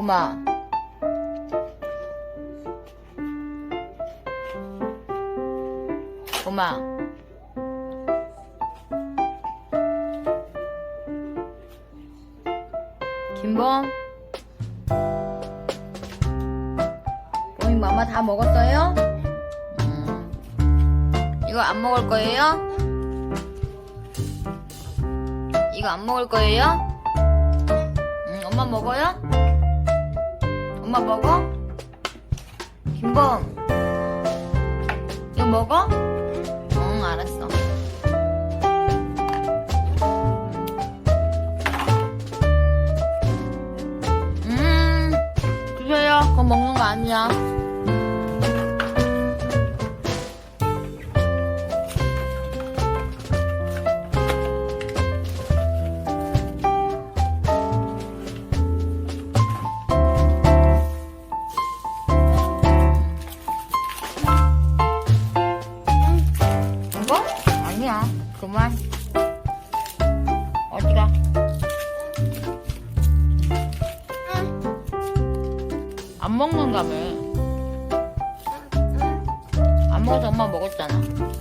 엄마. 엄마. 김범. 봄이 마마 다 먹었어요? 음. 이거 안 먹을 거예요? 이거 안 먹을 거예요? 응, 엄마 먹어요? 엄마 먹어? 김범 이거 먹어? 응 알았어 음 주세요 그거 먹는 거 아니야 그만. 어디가? 안 먹는다며 안 먹어서 엄마 먹었잖아